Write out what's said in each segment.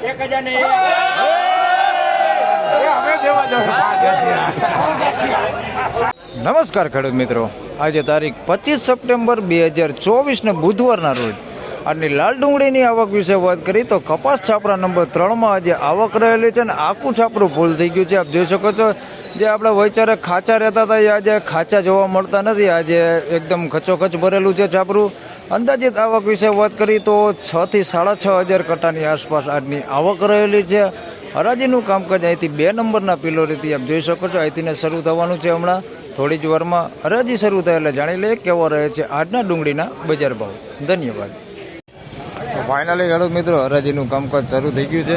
એક હજાર ને નમસ્કાર ખેડૂત મિત્રો. આજે તારીખ પચીસ સપ્ટેમ્બર બે હજાર ચોવીસને બુધવારના રોજ. આજની લાલ ડુંગળીની આવક વિશે વાત કરી તો કપાસ છાપરા નંબર ત્રણમાં આજે આવક રહેલી છે અને આખું છાપરું ફૂલ થઈ ગયું છે. આપ જોઈ શકો છો જે આપણે વૈચારે ખાચા રહેતા હતા એ આજે ખાચા જોવા મળતા નથી. આજે એકદમ ખચોખચ ભરેલું છે છાપરું. અંદાજિત આવક વિશે વાત કરી તો છ થી સાડા છ હજાર કટ્ટાની આસપાસ આજની આવક રહેલી છે. હરાજીનું કામકાજ અહીંથી બે નંબરના પિલોરીથી આપ જોઈ શકો છો. અહીંથી ને શરૂ થવાનું છે હમણાં. થોડી જ વારમાં હરાજી શરૂ થાય એટલે જાણી લઈએ કેવો રહે છે આજના ડુંગળીના બજાર ભાવ. ધન્યવાદ. ફાઇનલી ખેડૂત મિત્રો હરાજીનું કામકાજ શરૂ થઈ ગયું છે.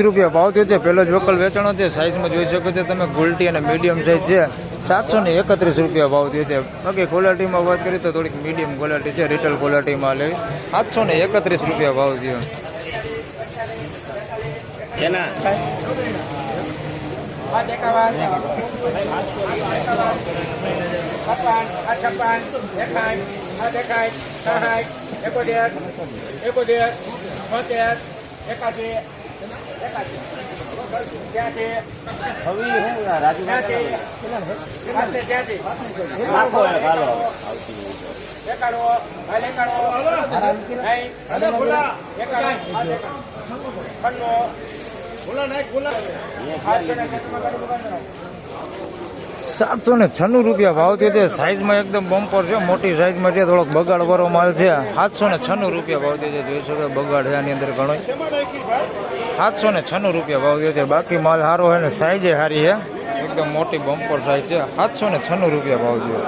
રૂપિયા ભાવ થયો છે. પેલો જ વકલ વેચાણો છે. સાઈઝમાં જોઈ શકો છો તમે ગુલટી અને મીડિયમ સાઈઝ છે. સાતસો ને એકત્રીસ રૂપિયા ભાવ થયો છે. બાકી ક્વોલિટીમાં વાત કરીએ તો થોડીક મીડિયમ ક્વોલિટી છે. રિટેલ ક્વોલિટીમાં લેવી સાતસો ને એકત્રીસ રૂપિયા ભાવ થયો. કેના? છપ્પન આ છપ્પન એકાઈ આ દેખાય સહાય એકોતેર એકોતેર છોતેર એકાસી એકાણો નહીં એકાણો સાતસો ને છન્નું રૂપિયા ભાવ થયો છે. સાઈઝમાં એકદમ બમ્પર છે. મોટી સાઈઝમાં છે. થોડોક બગાડ વાળો માલ છે. સાતસો ને છન્નું રૂપિયા ભાવ થયો છે. જોઈ શકો બગાડ છે આની અંદર ઘણો સાતસો ને છન્નું રૂપિયા ભાવ થયો છે. બાકી માલ સારો છે ને સાઈઝે સારી છે. એકદમ મોટી બમ્પર સાઈઝ છે. સાતસો ને છન્નું રૂપિયા ભાવ થયો.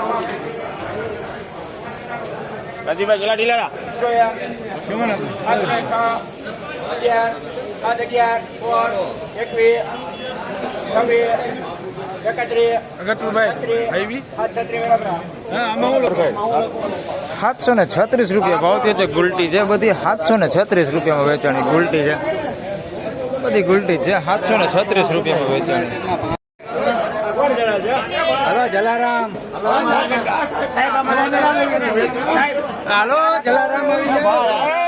રાજીભાઈ ગલા ઢીલાડા. અગિયાર સાત અગિયાર એકવીસ છવ્વીસ એકત્રીસ સાતસો ને છત્રીસ રૂપિયા ભાવ થયો છે ગુલટી છે બધી સાતસો ને છત્રીસ રૂપિયામાં વેચાણી ગુલટી છે. બધી ગુલટી છે સાતસો ને છત્રીસ રૂપિયામાં વેચાણી. હલો જલારામ. હાલો જલારામ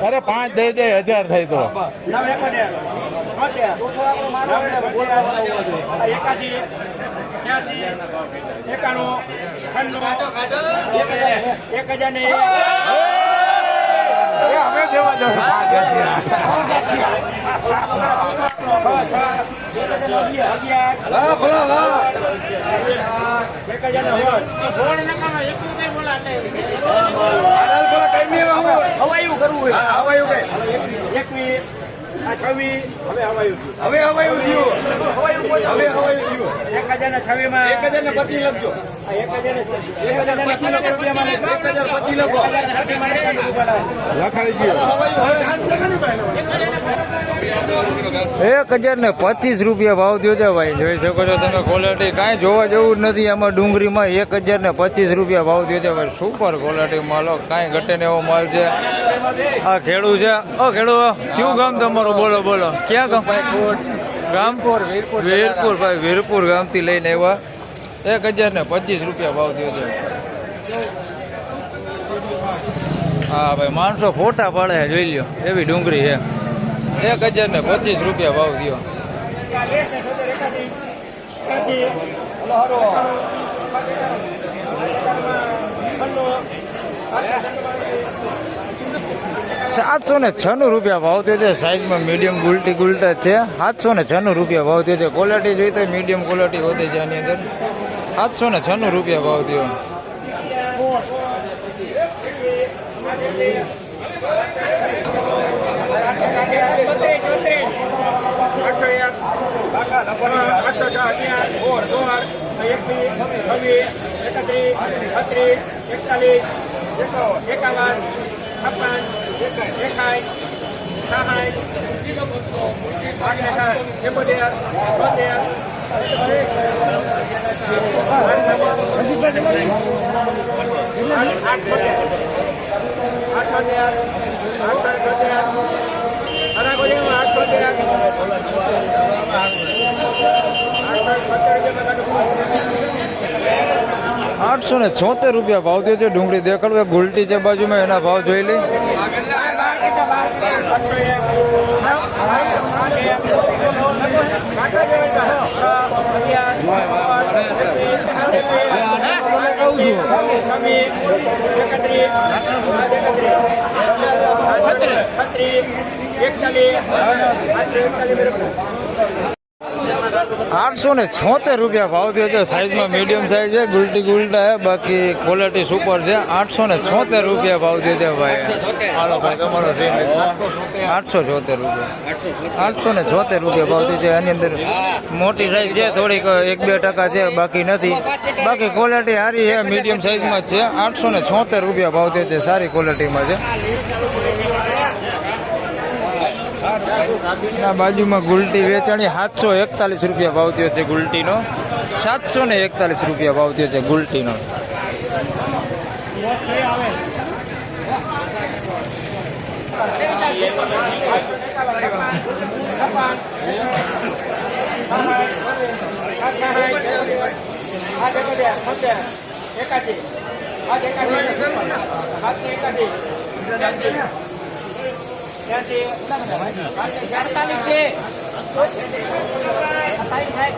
અરે પાંચ દઈ દે હજાર થાય તો. એકાણું એક હજાર ને આ છવ્વીસ હવે હવાયું હવે હવાયું થયું હવે હવાયું થયું હજાર એક હજાર ને પચીસ લખજો. એક હજાર એક હજાર પચીસ લખો રૂપિયામાં એક હજાર પચીસ લખો લખાઈ ગયો. એક હજાર ને પચીસ રૂપિયા ભાવ થયો છે ભાઈ. જોઈ શકો છો તમે ક્વોલિટી કાંઈ જોવા જેવું જ નથી. આમાં ડુંગળીમાં એક હજાર ને પચીસ રૂપિયા ભાવ થયો છે ભાઈ. સુપર ક્વોલિટી માલો કાંઈ ઘટે ને એવો માલ છે. આ ખેડૂ છે. ઓ ખેડૂ કયું ગામ તમારું? બોલો બોલો. ક્યાં ગામ? ગામપુર વીરપુર વીરપુર ભાઈ વીરપુર ગામથી લઈને આવ્યા એક હજાર ને પચીસ રૂપિયા ભાવ થયો છે. હા ભાઈ માણસો ફોટા પાડે જોઈ લ્યો એવી ડુંગળી છે. એક હજાર ને પચીસ રૂપિયા ભાવ થયો. એકાસી સાતસો ને છન્નું રૂપિયા ભાવ થયો છે સાઈઝમાં મીડિયમ ગુલટી ગુલટા છે. સાતસો ને છન્નું રૂપિયા ભાવ થયો છે ક્વોલિટી જોઈ તો મીડિયમ ક્વોલિટી વધે છે આની અંદર. સાતસો ને છન્નું રૂપિયા ભાવ થયો એકતાલીસ એકાવન છપ્પન એકાઈ સાઠ એકોતેર બોતેર આઠસોતેર આઠસો ને છોતેર રૂપિયા ભાવ થયો છે ડુંગળી દેખાડવે ગુલટી છે બાજુમાં એના ભાવ જોઈ લઈ આઠસો ને છોતેર રૂપિયા ભાવ થયો છે. સાઈઝમાં મીડિયમ સાઈઝ છે, ગુલટી ગુલટા છે, બાકી ક્વોલિટી સુપર છે. આઠસો ને છોતેર રૂપિયા ભાવ થયો છે ભાઈ. હાલો ભાઈ, તમારો આઠસો છોતેર રૂપિયા. આઠસો ને છોતેર રૂપિયા ભાવ થયો છે. એની અંદર મોટી સાઈઝ છે, થોડીક એક બે ટકા છે, બાકી નથી. બાકી ક્વોલિટી સારી છે મીડિયમ સાઈઝમાં જ છે. આઠસો ને છોતેર રૂપિયા ભાવ થયો છે, સારી ક્વોલિટીમાં છે. ના, બાજુમાં ગુલટી વેચાણી સાતસો એકતાલીસ રૂપિયા ભાવ થયો છે ગુલટીનો. સાતસો ને એકતાલીસ રૂપિયા ભાવ થયો છે ગુલટીનો.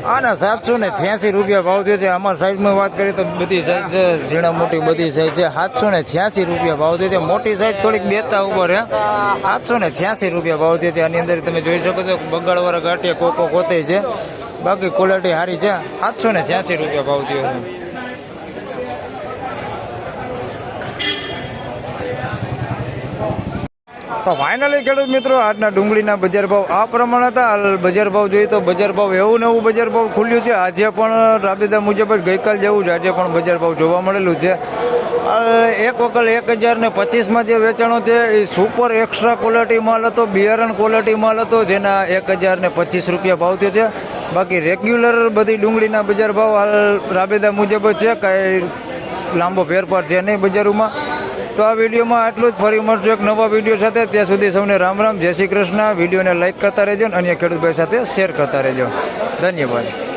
આના સાતસો ને છ્યાસી રૂપિયા ભાવ થયો છે. સાઈઝમાં વાત કરીએ તો બધી સાઈઝ છે, ઝીણા મોટી બધી સાઈઝ છે. સાતસો ને છ્યાસી રૂપિયા ભાવ મોટી સાઈઝ થોડીક બેતા ઉપર છે સાતસો છ્યાસી રૂપિયા ભાવ થયો છે. અંદર તમે જોઈ શકો છો બગાડવાળા ગાંઠિયા કોકો કોતે છે. બાકી ક્વોલિટી સારી છે. સાતસો ને છ્યાસી રૂપિયા ભાવ થયો તો ફાઇનલી ખેડૂત મિત્રો, આજના ડુંગળીના બજાર ભાવ આ પ્રમાણે હતા. બજાર ભાવ જોઈએ તો બજાર ભાવ એવું નવું બજાર ભાવ ખુલ્યું છે. આજે પણ રાબેતા મુજબ જ ગઈકાલ જેવું જ આજે પણ બજાર ભાવ જોવા મળેલું છે. એક વખત એક હજાર ને પચીસમાં જે વેચાણો છે, એ સુપર એક્સ્ટ્રા ક્વોલિટી માલ હતો, બિયારણ ક્વોલિટી માલ હતો, જેના એક હજાર ને પચીસ રૂપિયા ભાવ થયો છે. બાકી રેગ્યુલર બધી ડુંગળીના બજાર ભાવ હાલ રાબેતા મુજબ જ છે. કાંઈ લાંબો ફેરફાર છે નહીં બજારોમાં. તો આ વિડીયોમાં આટલું જ. ફરી મળશું એક નવા વીડિયો સાથે. ત્યાં સુધી સૌને રામ રામ. જય શ્રી કૃષ્ણ. વિડીયોને લાઇક કરતા રહેજો અને અન્ય ખેડૂતભાઈ સાથે શેર કરતા રહેજો. ધન્યવાદ.